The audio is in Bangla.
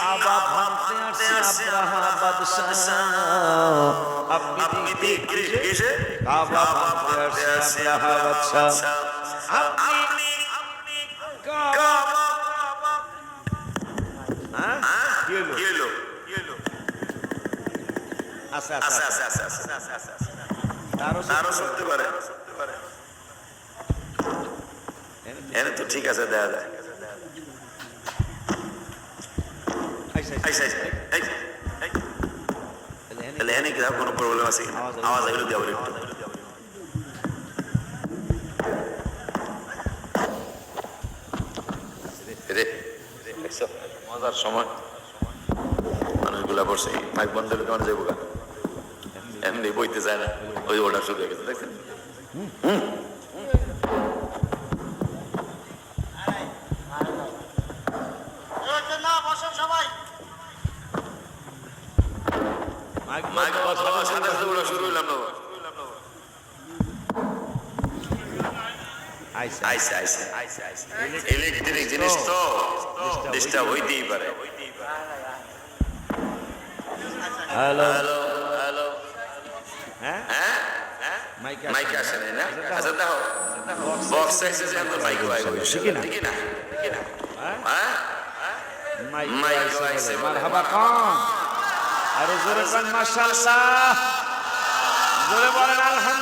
কাবা ভাঙতে আসছে আব্রাহা বাদশাহ। আপনি আপনি দেখতে কাবা ভাঙতে আসছে আব্রাহা বাদশাহ। আপনি কাবা হ্যাঁ? কি হলো কি হলো কি হলো আচ্ছা আচ্ছা আচ্ছা আচ্ছা আচ্ছা আচ্ছা আচ্ছা তারও শুনতে পারে এনে তো ঠিক আছে দেখা যায়। তাহলে এনে কি কোনো প্রবলেম আছে আওয়াজ এগুলো আবার একটু মজার সময় মানুষগুলা বসে মাইক বন্ধ করে কেমন যাব এমনি বইতে যায় না ওই ওটা শুরু হয়ে মাইক মাইক হওয়ার সাথে সাথে শুরু হইলাম না ইলেকট্রিক জিনিস তো ডিস্টার্ব হইতেই পারে। হ্যালো। Hello hello. হ্যাঁ? হ্যাঁ? মাইক আসে না? আচ্ছা দেখো বক্স এসেছে আমরা মাইক আই ঠিক না? ঠিক না? হ্যাঁ? হ্যাঁ? মাইক। মারহাবা খান। আরে জোরে বলেন মাশাআল্লাহ। জোরে বলেন আলহামদুলিল্লাহ।